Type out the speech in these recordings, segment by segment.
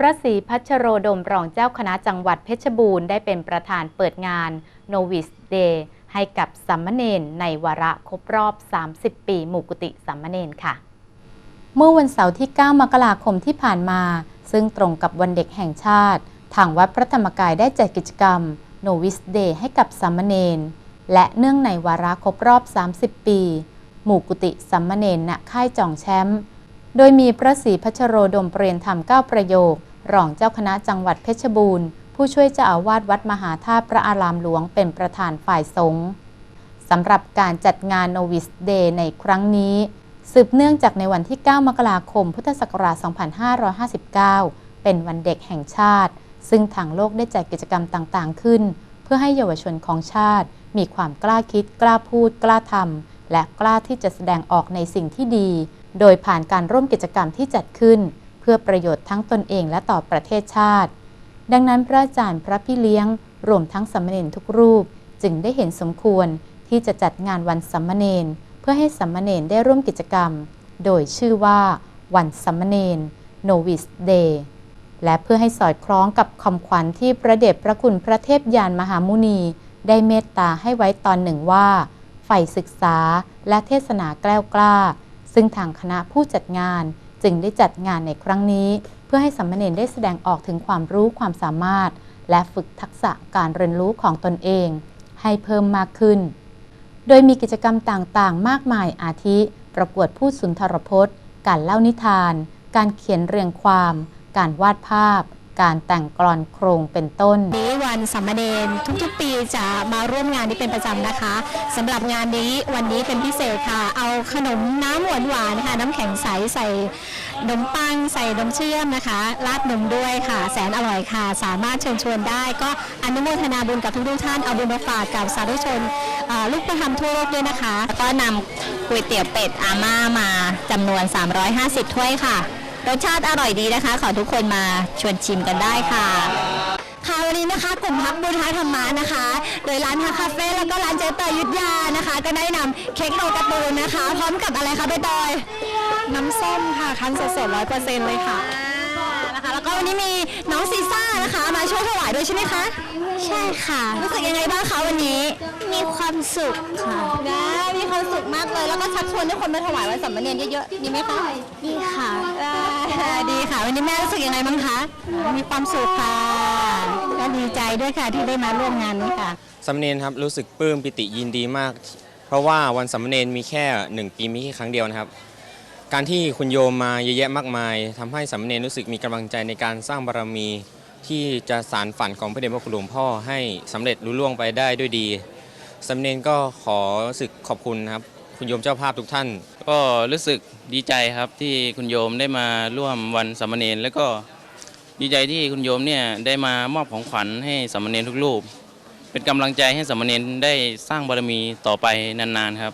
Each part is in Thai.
พระศรีพัชโรดมรองเจ้าคณะจังหวัดเพชรบูรณ์ได้เป็นประธานเปิดงาน Novice Day ให้กับสัมมเนนในวาระครบรอบ 30 ปีหมู่กุติสัมมเนนค่ะ เมื่อวันเสาร์ที่ 9 มกราคมที่ผ่านมา ซึ่งตรงกับวันเด็กแห่งชาติ ทางวัดพระธรรมกายได้จัดกิจกรรม Novice Day ให้กับสัมมเนนและเนื่องในวาระครบรอบ 30 ปี หมู่กุติสัมมเนนณค่ายจองแชมป์ โดยมีพระศรีพัชโรดมเปรียนธรรมเก้าประโยค รองเจ้าคณะจังหวัดเพชรบูรณ์ ผู้ช่วยเจ้าอาวาสวัดมหาธาตุพระอารามหลวงเป็นประธานฝ่ายสงฆ์สำหรับการจัดงาน Novice Day ในครั้งนี้ สืบเนื่องจากในวันที่ 9 มกราคม พุทธศักราช 2559 เป็นวันเด็กแห่งชาติ ซึ่งทางโลกได้จัดกิจกรรมต่างๆ ขึ้น เพื่อให้เยาวชนของชาติ มีความกล้าคิด กล้าพูด กล้าทำและกล้าที่จะแสดงออกในสิ่งที่ดี โดยผ่านการร่วมกิจกรรมที่จัดขึ้น พื่อประโยชน์ทั้งตนเองและต่อประเทศชาติ ดังนั้นพระอาจารย์พระพี่เลี้ยง รวมทั้งสามเณรทุกรูป จึงได้เห็นสมควรที่จะจัดงานวันสามเณรเพื่อให้สามเณรได้ร่วมกิจกรรม โดยชื่อว่าวันสามเณร Novice Day และเพื่อให้สอดคล้องกับคำขวัญที่พระเดชพระคุณพระเทพยานมหามุนี ได้เมตตาให้ไว้ตอนหนึ่งว่าใฝ่ศึกษาและเทศนาแกล้วกล้า ซึ่งทางคณะผู้จัดงาน จึงได้จัดงานในครั้งนี้ เพื่อให้สามเนรได้แสดงออกถึงความรู้ความสามารถ และฝึกทักษะการเรียนรู้ของตนเอง ให้เพิ่มมากขึ้น โดยมีกิจกรรมต่างๆ มากมายอาทิ ประกวดพูดสุนทรพจน์ การเล่านิทาน การเขียนเรียงความ การวาดภาพ การแต่งกลอนโครงเป็นต้น นี้วันสัมมเนนทุกๆ ปีจะมาร่วมงานนี้เป็นประจำนะคะสำหรับงานนี้วันนี้เป็นพิเศษค่ะ เอาขนมน้ำหวานหวานๆค่ะน้ำแข็งใสใส่นมปังใส่นมเชื่อมนะคะราดนมด้วยค่ะ แสนอร่อยค่ะ สามารถเชิญชวนได้ ก็อนุโมทนาบุญกับทุกๆท่านเอาบุญมาฝากกับสาธุชนอ่าลูกประธรรมทั่วโลกด้วยนะคะ ก็นำก๋วยเตี๋ยวเป็ดอาม่ามาจำนวน 350 ถ้วยค่ะ รสชาติอร่อยดีนะคะ ขอทุกคนมาชวนชิมกันได้ค่ะค่ะวันนี้นะคะกลุ่มพักบุญท้ายธรรมะนะคะ โดยร้านฮาคาเฟ่แล้วก็ร้านเจ๊เตยยุทธยานะคะ ก็ได้นำเค้กโนการ์ตูนนะคะ พร้อมกับอะไรคะใบเตยน้ำส้มค่ะคั้นสดๆร้อยเปอร์เซ็นต์เลยค่ะนะคะแล้วก็วันนี้มีน้องซีซ่านะคะ มาช่วยถวายด้วยใช่ไหมคะ ใช่ค่ะ รู้สึกยังไงบ้างคะวันนี้ มีความสุขค่ะ นะมีความสุขมากเลย แล้วก็ชักชวนให้คนมาถวายวันสัมมเนียนเยอะๆ ดีไหมคะดีค่ะดีค่ะ วันนี้แม่รู้สึกยังไงบ้างคะ มีความสุขค่ะก็ดีใจด้วยค่ะที่ได้มาร่วมงานนี้ค่ะสามเณรครับรู้สึกปลื้มปิติยินดีมาก เพราะว่าวันสามเณรมีแค่หนึ่งปีมีแค่ครั้งเดียวนะครับ การที่คุณโยมมาเยอะแยะมากมายทำให้สามเณรรู้สึกมีกำลังใจในการสร้างบารมี ที่จะสารฝันของพระเดชพระคุณหลวงพ่อให้สำเร็จลุล่วงไปได้ด้วยดี สามเณรก็ขอสึกขอบคุณนะครับ คุณโยมเจ้าภาพทุกท่าน ก็รู้สึกดีใจครับที่คุณโยมได้มาร่วมวันสามเณรแล้วก็ดีใจที่คุณโยมเนี่ยได้มามอบของขวัญให้สามเณรทุกรูป เป็นกำลังใจให้สามเณรได้สร้างบารมีต่อไปนานๆครับ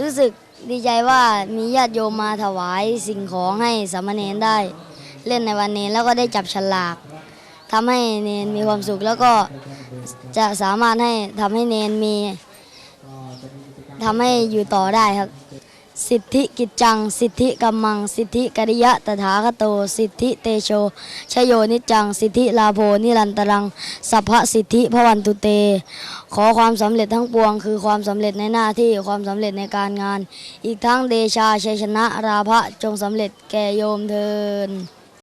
รู้สึกดีใจว่ามีญาติโยมมาถวายสิ่งของให้สามเณรได้ เล่นในวันนี้แล้วก็ได้จับฉลากทำให้เนนมีความสุขแล้วก็ จะสามารถให้ทำให้เนนมีทำให้อยู่ต่อได้ครับ สิทธิกิจจัง สิทธิกัมมัง สิทธิกริยะตถาคโต สิทธิเตโช ชโยนิจจัง สิทธิลาโภนิรันตรัง สัพพสิทธิพระวันตุเต ขอความสำเร็จทั้งปวง คือความสำเร็จในหน้าที่ความสำเร็จในการงาน อีกทั้งเดชาชัยชนะราภะจงสำเร็จแก่โยมเทิน